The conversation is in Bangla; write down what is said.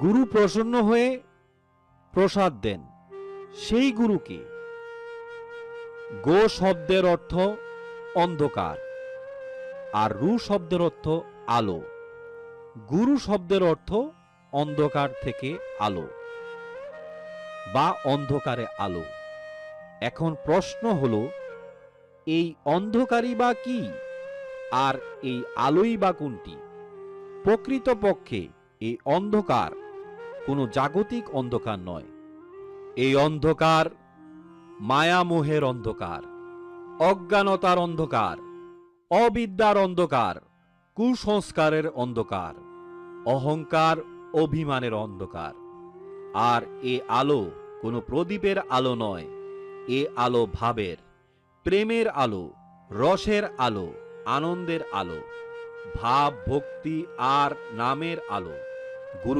গুরু প্রসন্ন হয়ে প্রসাদ দেন। সেই গুরুকে গো শব্দের অর্থ অন্ধকার আর রু শব্দের অর্থ আলো। গুরু শব্দের অর্থ অন্ধকার থেকে আলো বা অন্ধকারে আলো। এখন প্রশ্ন হলো, এই অন্ধকারই বা কি? আর এই আলোই বা কোনটি? প্রকৃতপক্ষে এই অন্ধকার কোনো জাগতিক অন্ধকার নয়। এই অন্ধকার মায়ামোহের অন্ধকার, অজ্ঞানতার অন্ধকার, অবিদ্যার অন্ধকার, কুসংস্কারের অন্ধকার, অহংকার, অভিমানের অন্ধকার। আর এ আলো কোনো প্রদীপের আলো নয়, এ আলো ভাবের, প্রেমের আলো, রসের আলো, আনন্দের আলো, ভাব, ভক্তি আর নামের আলো। গুরু